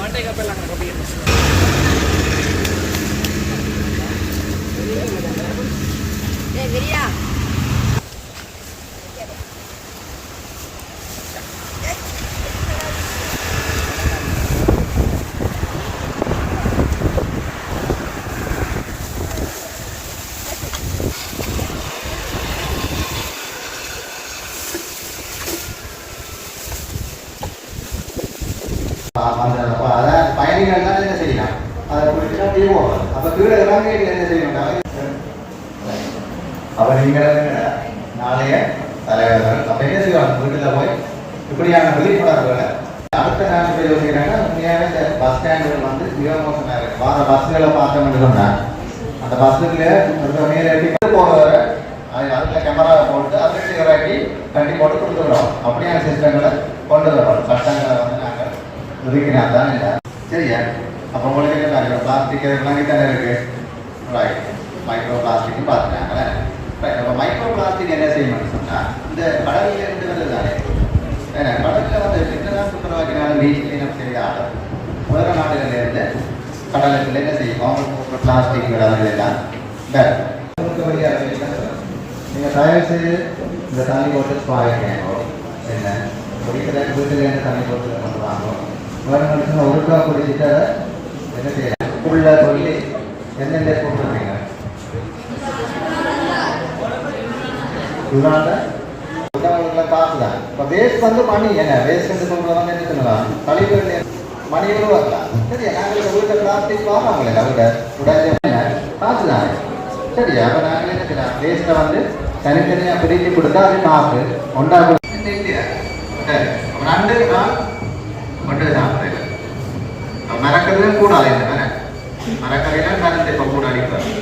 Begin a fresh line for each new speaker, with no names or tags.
வாட்டை கப்பல் நாங்கள் அப்போ அதான் பயணிகள் தான் என்ன செய்யலாம் அதை பிடிச்சா தீர்வோம் அப்போ கீழே எல்லாமே என்ன செய்யணும் அப்போ நீங்கள் நாளைய தலைவர்கள் அப்போ என்ன செய்வாங்க வீட்டில் போய் இப்படியான விழிப்புணர்வுகளை அடுத்த நாள் போய் யோசிக்கிறாங்க உண்மையாகவே இந்த பஸ் ஸ்டாண்டுகள் வந்து மிக மோசமாக இருக்கு வார பார்த்தோம்னு அந்த பஸ்ஸுல மேலே போகிறவரை அதில் கேமரா போட்டு அதில் சிகராட்டி கட்டி போட்டு கொடுத்துக்கிறோம் அப்படியான சிஸ்டங்களை கொண்டு வரோம் சட்டங்களை ஒதுக்கினா தான் இல்லை சரியா அப்போ உங்களுக்கு என்ன பிளாஸ்டிக் இதெல்லாம் தானே இருக்கு ரைட் மைக்ரோ பிளாஸ்டிக் பார்த்துட்டாங்களே ரைட் அப்போ மைக்ரோ பிளாஸ்டிக் என்ன செய்யணும்னு சொன்னால் இந்த கடலில் இருந்து வருது தானே ஏன்னா கடலில் வந்து என்னதான் சுத்தரவாக்கினாலும் நீச்சல் கிளீனப் செய்யாத உலக நாடுகளிலிருந்து கடலுக்குள்ள என்ன செய்யும் பிளாஸ்டிக் விடாமல் எல்லாம் நீங்கள் தயவு செய்து இந்த தண்ணி போட்டு பாய்க்கணும் என்ன குடிக்கிற வீட்டில் என்ன தண்ணி போட்டு கொண்டு வாங்க வேறு மனுஷன் குடிச்சிட்டு என்ன செய்யலாம் உள்ள சொல்லி என்னென்ன போட்டுருக்கீங்க? உள்ளாண்ட உள்ளவங்களுக்குலாம் காசு தான் இப்போ வேஸ்ட் வந்து மணி. என்ன வேஸ்ட் வந்து என்ன சொல்லலாம் கழிவு மணி வரலாம் சரியா? நாங்கள் வீட்டை பிளாஸ்டிக் வாங்காங்களே வீட்டை உடனே காசு தான் சரியா அப்போ நாங்கள் என்ன செய்யலாம்? வேஸ்ட்டை வந்து தனித்தனியாக பிரித்து கொடுத்தா அது காசு. ஒன்றாக இல்லையா சரி. ரெண்டு நாள் மட்டும் சாப்பிட்றேன் கூட கூடாது இந்த மர மரக்கறியெல்லாம் இப்போ கூட அடிப்பாங்க